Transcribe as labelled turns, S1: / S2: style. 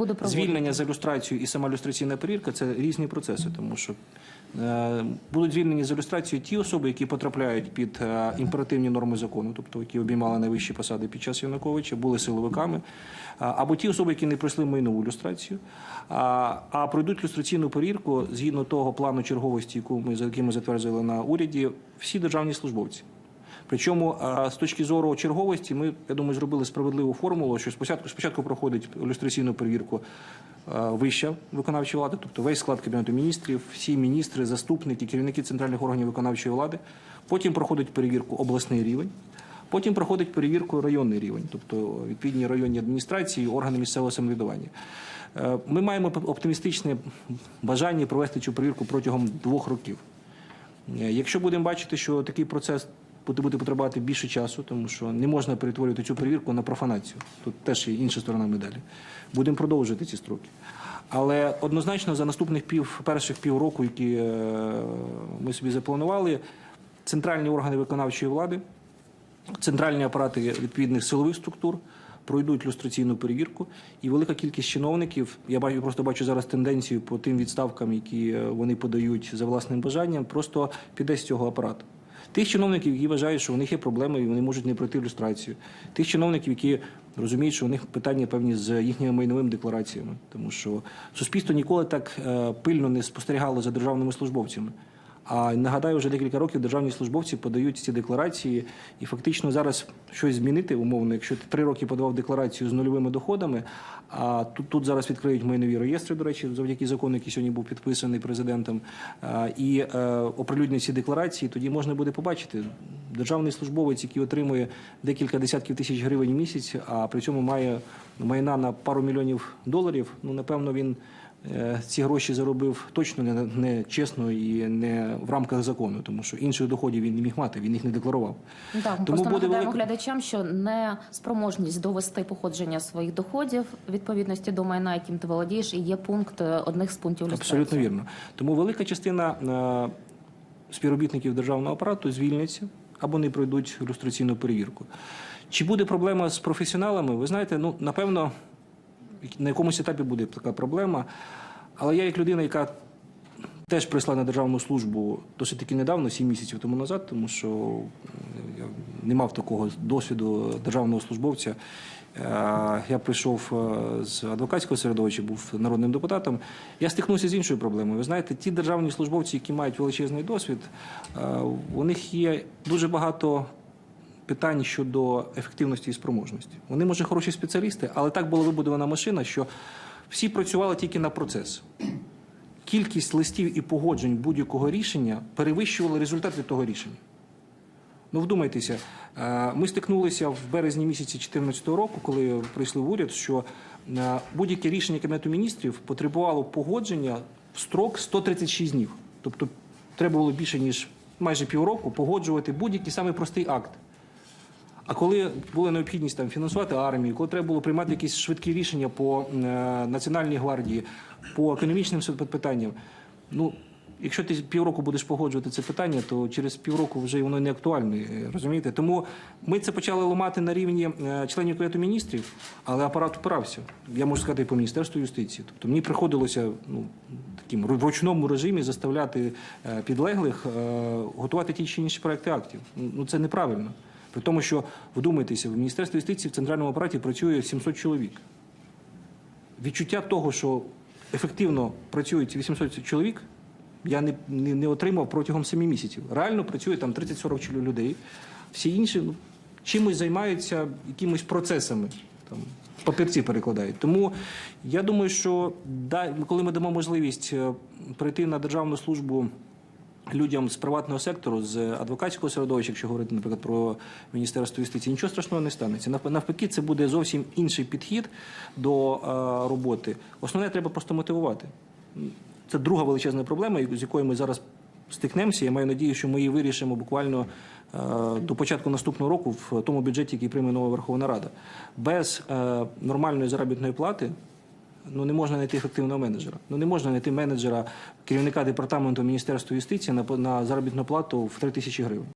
S1: буде проводити?
S2: Звільнення за ілюстрацію і сама люстраційна перевірка це різні процеси, тому що е, будуть звільнені за ілюстрацію ті особи, які потрапляють під е, імперативні норми закону, тобто які обіймали найвищі посади під час Януковича, були силовиками, а, або ті особи, які не пройшли майнову люстрацію, а, а пройдуть люстраційну перевірку згідно того плану черговості, яку ми за який ми затвердили на уряді, всі державні службовці. Причому з точки зору черговості, ми я думаю, зробили справедливу формулу, що спочатку спочатку проходить ілюстраційну перевірку вища виконавча влада, тобто весь склад кабінету міністрів, всі міністри, заступники, керівники центральних органів виконавчої влади. Потім проходить перевірку обласний рівень. Потім проходить перевірку районний рівень, тобто відповідні районні адміністрації, органи місцевого самоврядування. Е, Ми маємо оптимістичне бажання провести цю перевірку протягом двох років. Е, Якщо будемо бачити, що такий процес буде потребувати більше часу, тому що не можна перетворювати цю перевірку на профанацію. Тут теж є інша сторона медалі. Будемо продовжувати ці строки. Але однозначно за наступних пів перших півроку, які е, ми собі запланували, центральні органи виконавчої влади, центральні апарати відповідних силових структур пройдуть люстраційну перевірку, і велика кількість чиновників. Я бачу, просто бачу зараз тенденцію по тим відставкам, які е, вони подають за власним бажанням, просто піде з цього апарату. Тих чиновників, які вважають, що у них є проблеми і вони можуть не пройти люстрацію. Тих чиновників, які розуміють, що у них питання певні з їхніми майновими деклараціями, тому що суспільство ніколи так е, пильно не спостерігало за державними службовцями. А нагадаю, вже декілька років державні службовці подають ці декларації, і фактично зараз щось змінити умовно. Якщо ти три роки подавав декларацію з нульовими доходами, а тут, тут зараз відкриють майнові реєстри, до речі, завдяки закону, який сьогодні був підписаний президентом, і е, оприлюднять ці декларації, тоді можна буде побачити державний службовець, який отримує декілька десятків тисяч гривень в місяць, а при цьому має майна на пару мільйонів доларів. Ну напевно він. Е, ці гроші заробив точно не, не чесно і не в рамках закону, тому що інших доходів він не міг мати, він їх не декларував.
S1: Так,
S2: Тому
S1: просто
S2: буде
S1: нагадаємо
S2: велика-
S1: глядачам, що не спроможність довести походження своїх доходів відповідності до майна, яким ти володієш, і є пункт е, одних з пунктів люстрації.
S2: Абсолютно вірно. Тому велика частина е, співробітників державного апарату звільняться або не пройдуть люстраційну перевірку. Чи буде проблема з професіоналами? Ви знаєте, ну напевно, на якомусь етапі буде така проблема. Але я, як людина, яка теж прийшла на державну службу досить таки недавно, 7 місяців тому назад, тому що не мав такого досвіду державного службовця. Е, Я прийшов е, з адвокатського середовища, був народним депутатом. Я стикнувся з іншою проблемою. Ви знаєте, ті державні службовці, які мають величезний досвід, е, у них є дуже багато питань щодо ефективності і спроможності. Вони, може, хороші спеціалісти, але так була вибудована машина, що всі працювали тільки на процес. Кількість листів і погоджень будь-якого рішення перевищували результат від того рішення. Ну, вдумайтеся, е, ми стикнулися в березні місяці 2014 року, коли прийшли в уряд, що е, будь-яке рішення Кабінету міністрів потребувало погодження в строк 136 днів. Тобто треба було більше ніж майже півроку погоджувати будь-який самий простий акт. А коли була необхідність там фінансувати армію, коли треба було приймати якісь швидкі рішення по е, національній гвардії, по економічним питанням, ну якщо ти півроку будеш погоджувати це питання, то через півроку вже воно не актуальне. е, Розумієте? Тому ми це почали ламати на рівні е, членів кабінету міністрів, але апарат опирався. Я можу сказати і по міністерству юстиції. Тобто мені приходилося ну таким в ручному режимі заставляти е, підлеглих готувати ті чи інші проекти актів. Ну це неправильно. При тому, що вдумайтеся, в Міністерстві юстиції в центральному апараті працює 700 чоловік. Відчуття того, що ефективно працюють ці 800 чоловік, я не, не, не отримав протягом 7 місяців. Реально працює там 30-40 чоловік людей. Всі інші ну, чимось займаються якимись процесами. Там, папірці перекладають. Тому я думаю, що да, коли ми дамо можливість е, прийти на державну службу людям з приватного сектору, з адвокатського середовища, якщо говорити, наприклад, про Міністерство юстиції, нічого страшного не станеться. Нав- Навпаки, це буде зовсім інший підхід до е, роботи. Основне треба просто мотивувати. Це друга величезна проблема, з якою ми зараз стикнемося. Я маю надію, що ми її вирішимо буквально е, до початку наступного року в тому бюджеті, який прийме нова Верховна Рада. Без е, нормальної заробітної плати ну не можна знайти ефективного менеджера. Ну не можна знайти менеджера, керівника департаменту Міністерства юстиції на, на заробітну плату в 3 тисячі гривень.